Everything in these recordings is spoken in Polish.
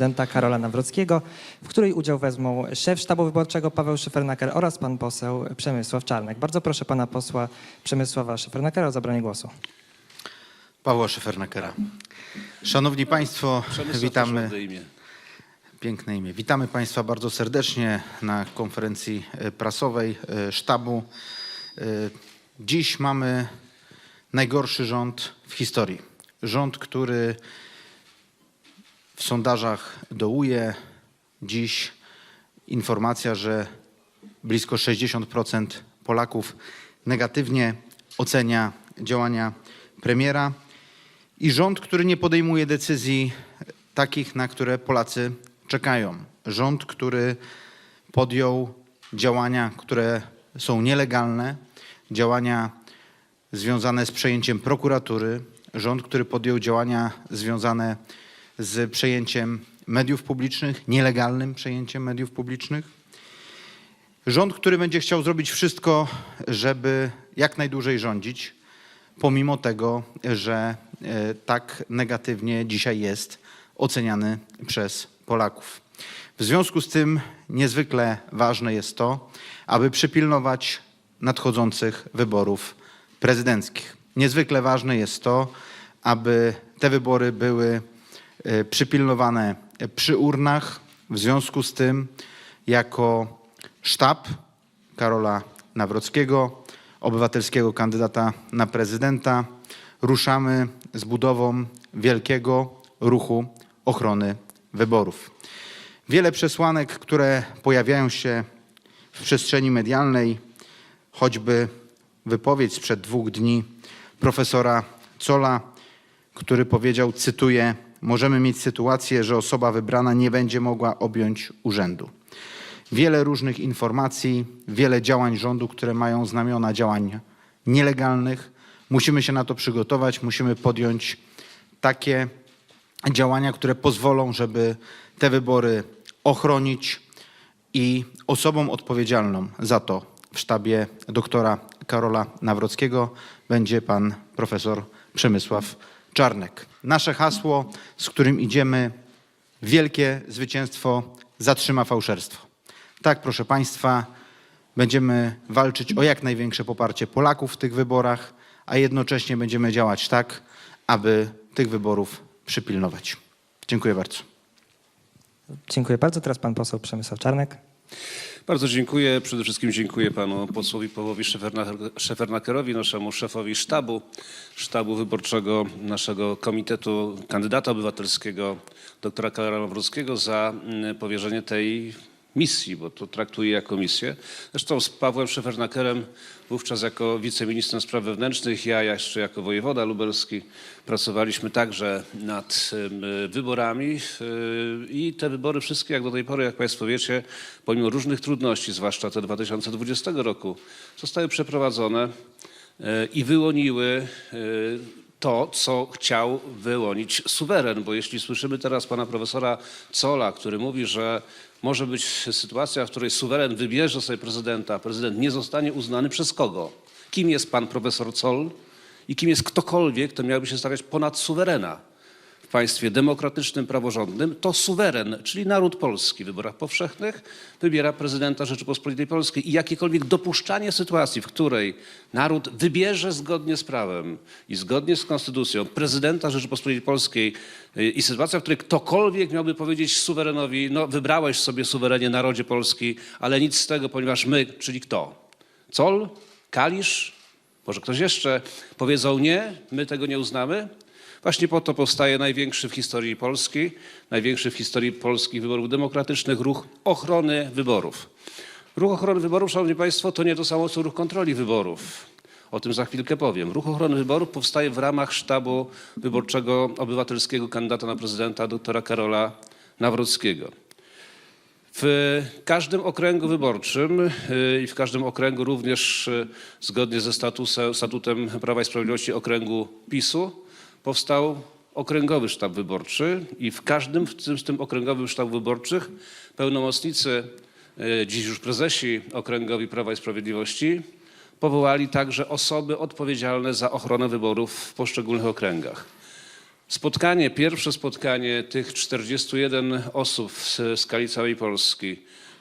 prezydenta Karola Nawrockiego, w której udział wezmą szef sztabu wyborczego Paweł Szyfernaker oraz pan poseł Przemysław Czarnek. Bardzo proszę pana posła Przemysława Szyfernakera o zabranie głosu. Pawła Szefernakera. Szanowni Państwo, Przemysław witamy. Piękne imię. Witamy Państwa bardzo serdecznie na konferencji e, prasowej e, sztabu. E, Dziś mamy najgorszy rząd w historii. Rząd, który w sondażach dołuje. Dziś informacja, że blisko 60% Polaków negatywnie ocenia działania premiera i rząd, który nie podejmuje decyzji takich, na które Polacy czekają. Rząd, który podjął działania, które są nielegalne, działania związane z przejęciem prokuratury, rząd, który podjął działania związane z przejęciem mediów publicznych, nielegalnym przejęciem mediów publicznych. Rząd, który będzie chciał zrobić wszystko, żeby jak najdłużej rządzić, pomimo tego, że e, tak negatywnie dzisiaj jest oceniany przez Polaków. W związku z tym niezwykle ważne jest to, aby przypilnować nadchodzących wyborów prezydenckich. Niezwykle ważne jest to, aby te wybory były przypilnowane przy urnach. W związku z tym, jako sztab Karola Nawrockiego, obywatelskiego kandydata na prezydenta, ruszamy z budową wielkiego ruchu ochrony wyborów. Wiele przesłanek, które pojawiają się w przestrzeni medialnej, choćby wypowiedź sprzed dwóch dni profesora Cola, który powiedział, cytuję, możemy mieć sytuację, że osoba wybrana nie będzie mogła objąć urzędu. Wiele różnych informacji, wiele działań rządu, które mają znamiona działań nielegalnych. Musimy się na to przygotować, musimy podjąć takie działania, które pozwolą, żeby te wybory ochronić i osobą odpowiedzialną za to w sztabie doktora Karola Nawrockiego będzie pan profesor Przemysław Czarnek. Nasze hasło, z którym idziemy, wielkie zwycięstwo zatrzyma fałszerstwo. Tak, proszę Państwa, będziemy walczyć o jak największe poparcie Polaków w tych wyborach, a jednocześnie będziemy działać tak, aby tych wyborów przypilnować. Dziękuję bardzo. Dziękuję bardzo. Teraz pan poseł Przemysław Czarnek. Bardzo dziękuję. Przede wszystkim dziękuję panu posłowi Pawłowi Szeferna- Szefernakerowi, naszemu szefowi sztabu, sztabu wyborczego naszego komitetu kandydata obywatelskiego, doktora Karola Nawrockiego za mm, powierzenie tej misji, bo to traktuję jako misję. Zresztą z Pawłem Szefernakerem wówczas jako wiceministrem spraw wewnętrznych, ja jeszcze jako wojewoda lubelski pracowaliśmy także nad wyborami y, i te wybory wszystkie jak do tej pory, jak Państwo wiecie, pomimo różnych trudności, zwłaszcza te 2020 roku, zostały przeprowadzone e, i wyłoniły e, to, co chciał wyłonić suweren, bo jeśli słyszymy teraz pana profesora Cola, który mówi, że może być sytuacja, w której suweren wybierze sobie prezydenta, a prezydent nie zostanie uznany przez kogo? Kim jest pan profesor Col i kim jest ktokolwiek, kto miałby się stawiać ponad suwerena? Państwie demokratycznym, praworządnym, to suweren, czyli naród polski w wyborach powszechnych wybiera prezydenta Rzeczypospolitej Polskiej i jakiekolwiek dopuszczanie sytuacji, w której naród wybierze zgodnie z prawem i zgodnie z konstytucją prezydenta Rzeczypospolitej Polskiej y, i sytuacja, w której ktokolwiek miałby powiedzieć suwerenowi, no wybrałeś sobie suwerenie narodzie Polski, ale nic z tego, ponieważ my, czyli kto? Col? Kalisz? Może ktoś jeszcze powiedzą nie, my tego nie uznamy? Właśnie po to powstaje największy w historii Polski, największy w historii polskich wyborów demokratycznych ruch ochrony wyborów. Ruch ochrony wyborów, Szanowni Państwo, to nie to samo co ruch kontroli wyborów. O tym za chwilkę powiem. Ruch ochrony wyborów powstaje w ramach sztabu wyborczego obywatelskiego kandydata na prezydenta doktora Karola Nawrockiego. W każdym okręgu wyborczym y, i w każdym okręgu również y, zgodnie ze statusem, statutem Prawa i Sprawiedliwości okręgu PiSu powstał okręgowy sztab wyborczy i w każdym w tym, z tym okręgowym sztabu wyborczych pełnomocnicy, y, dziś już prezesi okręgowi Prawa i Sprawiedliwości powołali także osoby odpowiedzialne za ochronę wyborów w poszczególnych okręgach. Spotkanie, pierwsze spotkanie tych 41 osób w z skali całej Polski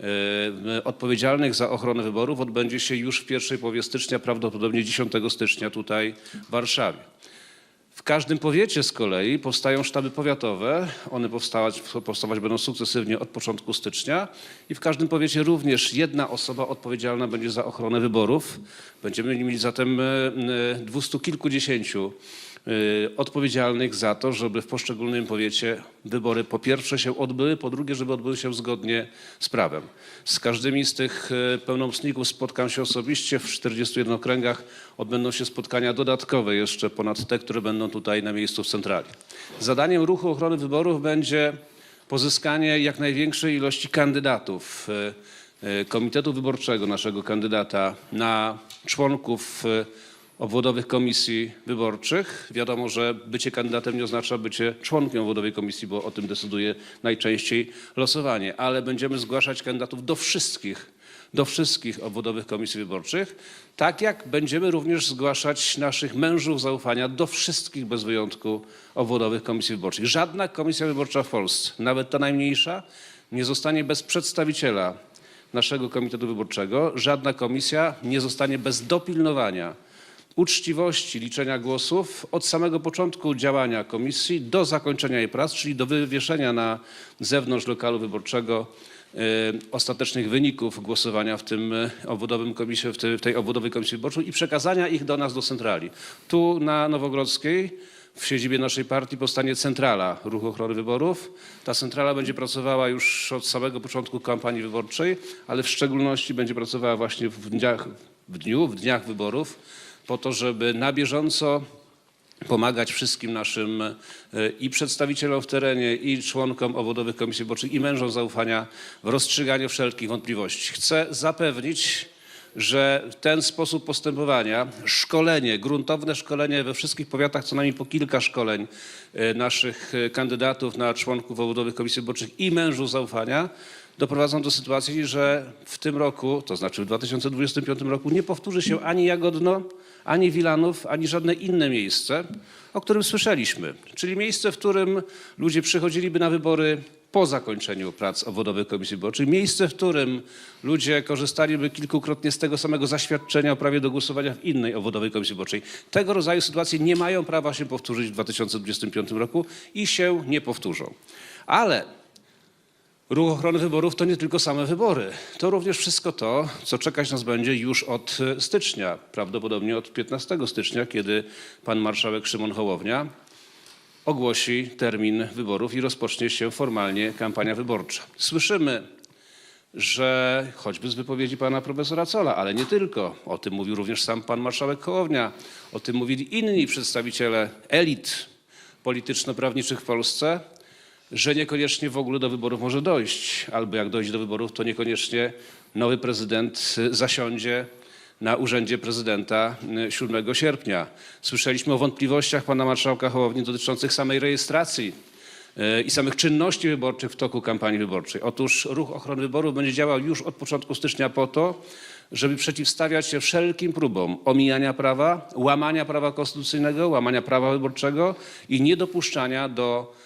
e, odpowiedzialnych za ochronę wyborów odbędzie się już w pierwszej połowie stycznia, prawdopodobnie 10 stycznia tutaj w Warszawie. W każdym powiecie z kolei powstają sztaby powiatowe. One powstawać, powstawać będą sukcesywnie od początku stycznia i w każdym powiecie również jedna osoba odpowiedzialna będzie za ochronę wyborów. Będziemy mieli zatem e, e, dwustu kilkudziesięciu odpowiedzialnych za to, żeby w poszczególnym powiecie wybory po pierwsze się odbyły, po drugie, żeby odbyły się zgodnie z prawem. Z każdymi z tych e, pełnomocników spotkam się osobiście w 41 okręgach. Odbędą się spotkania dodatkowe jeszcze ponad te, które będą tutaj na miejscu w centrali. Zadaniem ruchu ochrony wyborów będzie pozyskanie jak największej ilości kandydatów e, Komitetu Wyborczego, naszego kandydata, na członków obwodowych komisji wyborczych. Wiadomo, że bycie kandydatem nie oznacza bycie członkiem obwodowej komisji, bo o tym decyduje najczęściej losowanie, ale będziemy zgłaszać kandydatów do wszystkich, do wszystkich obwodowych komisji wyborczych, tak jak będziemy również zgłaszać naszych mężów zaufania do wszystkich bez wyjątku obwodowych komisji wyborczych. Żadna komisja wyborcza w Polsce, nawet ta najmniejsza, nie zostanie bez przedstawiciela naszego komitetu wyborczego. Żadna komisja nie zostanie bez dopilnowania uczciwości liczenia głosów od samego początku działania komisji do zakończenia jej prac, czyli do wywieszenia na zewnątrz lokalu wyborczego e, ostatecznych wyników głosowania w tym e, obwodowym komisji, w tej, obwodowej komisji wyborczej i przekazania ich do nas do centrali. Tu na Nowogrodzkiej w siedzibie naszej partii powstanie centrala Ruchu Ochrony Wyborów. Ta centrala będzie pracowała już od samego początku kampanii wyborczej, ale w szczególności będzie pracowała właśnie w dniach, w dniu, w dniach wyborów, po to, żeby na bieżąco pomagać wszystkim naszym e, i przedstawicielom w terenie, i członkom obwodowych komisji wyborczych, i mężom zaufania w rozstrzyganiu wszelkich wątpliwości. Chcę zapewnić, że ten sposób postępowania, szkolenie, gruntowne szkolenie we wszystkich powiatach, co najmniej po kilka szkoleń e, naszych e, kandydatów na członków obwodowych komisji wyborczych i mężów zaufania, doprowadzą do sytuacji, że w tym roku, to znaczy w 2025 roku, nie powtórzy się ani Jagodno, ani Wilanów, ani żadne inne miejsce, o którym słyszeliśmy. Czyli miejsce, w którym ludzie przychodziliby na wybory po zakończeniu prac obwodowych komisji wyborczych. Miejsce, w którym ludzie korzystaliby kilkukrotnie z tego samego zaświadczenia o prawie do głosowania w innej obwodowej komisji wyborczej. Tego rodzaju sytuacje nie mają prawa się powtórzyć w 2025 roku i się nie powtórzą. Ale Ruch ochrony wyborów to nie tylko same wybory. To również wszystko to, co czekać nas będzie już od stycznia, prawdopodobnie od 15 stycznia, kiedy pan marszałek Szymon Hołownia ogłosi termin wyborów i rozpocznie się formalnie kampania wyborcza. Słyszymy, że choćby z wypowiedzi pana profesora Cola, ale nie tylko, o tym mówił również sam pan marszałek Hołownia, o tym mówili inni przedstawiciele elit polityczno-prawniczych w Polsce, że niekoniecznie w ogóle do wyborów może dojść, albo jak dojdzie do wyborów, to niekoniecznie nowy prezydent y, zasiądzie na urzędzie prezydenta y, 7 sierpnia. Słyszeliśmy o wątpliwościach pana marszałka Hołowni dotyczących samej rejestracji y, i samych czynności wyborczych w toku kampanii wyborczej. Otóż ruch ochrony wyborów będzie działał już od początku stycznia po to, żeby przeciwstawiać się wszelkim próbom omijania prawa, łamania prawa konstytucyjnego, łamania prawa wyborczego i niedopuszczania do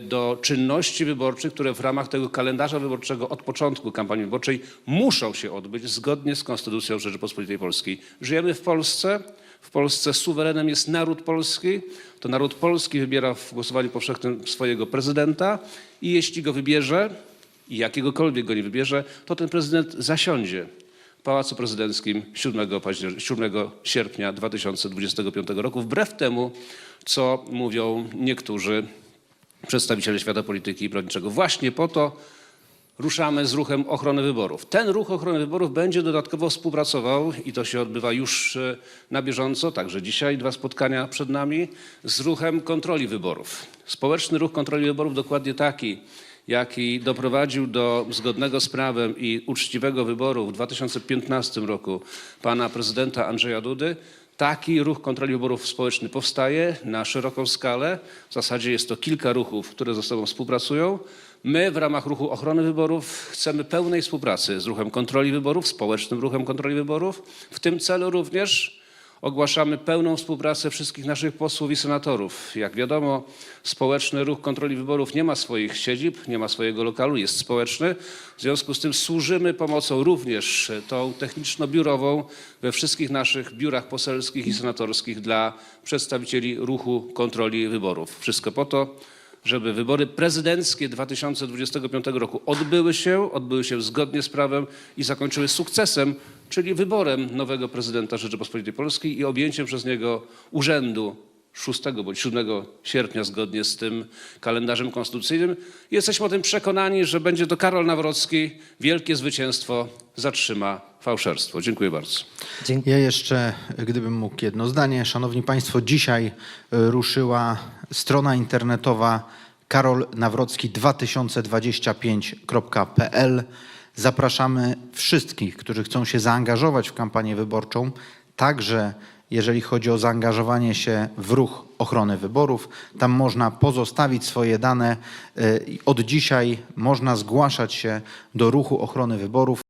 do czynności wyborczych, które w ramach tego kalendarza wyborczego od początku kampanii wyborczej muszą się odbyć zgodnie z Konstytucją Rzeczypospolitej Polskiej. Żyjemy w Polsce. W Polsce suwerenem jest naród polski. To naród polski wybiera w głosowaniu powszechnym swojego prezydenta i jeśli go wybierze i jakiegokolwiek go nie wybierze, to ten prezydent zasiądzie w Pałacu Prezydenckim 7, paździer- 7 sierpnia 2025 roku, wbrew temu, co mówią niektórzy przedstawiciele świata polityki i prawniczego. Właśnie po to ruszamy z ruchem ochrony wyborów. Ten ruch ochrony wyborów będzie dodatkowo współpracował i to się odbywa już e, na bieżąco, także dzisiaj dwa spotkania przed nami, z ruchem kontroli wyborów. Społeczny ruch kontroli wyborów dokładnie taki, jaki doprowadził do zgodnego z prawem i uczciwego wyboru w 2015 roku pana prezydenta Andrzeja Dudy, Taki ruch kontroli wyborów społeczny powstaje na szeroką skalę. W zasadzie jest to kilka ruchów, które ze sobą współpracują. My w ramach ruchu ochrony wyborów chcemy pełnej współpracy z ruchem kontroli wyborów, społecznym ruchem kontroli wyborów. W tym celu również ogłaszamy pełną współpracę wszystkich naszych posłów i senatorów. Jak wiadomo, społeczny ruch kontroli wyborów nie ma swoich siedzib, nie ma swojego lokalu, jest społeczny. W związku z tym służymy pomocą również tą techniczno-biurową we wszystkich naszych biurach poselskich i senatorskich dla przedstawicieli ruchu kontroli wyborów. Wszystko po to, żeby wybory prezydenckie 2025 roku odbyły się, odbyły się zgodnie z prawem i zakończyły sukcesem, czyli wyborem nowego prezydenta Rzeczypospolitej Polskiej i objęciem przez niego urzędu 6 bądź 7 sierpnia zgodnie z tym kalendarzem konstytucyjnym. Jesteśmy o tym przekonani, że będzie to Karol Nawrocki. Wielkie zwycięstwo zatrzyma fałszerstwo. Dziękuję bardzo. Dziękuję. Ja jeszcze, gdybym mógł, jedno zdanie. Szanowni Państwo, dzisiaj y, ruszyła strona internetowa karolnawrocki2025.pl. Zapraszamy wszystkich, którzy chcą się zaangażować w kampanię wyborczą, także jeżeli chodzi o zaangażowanie się w ruch ochrony wyborów. Tam można pozostawić swoje dane. y, Od dzisiaj można zgłaszać się do ruchu ochrony wyborów.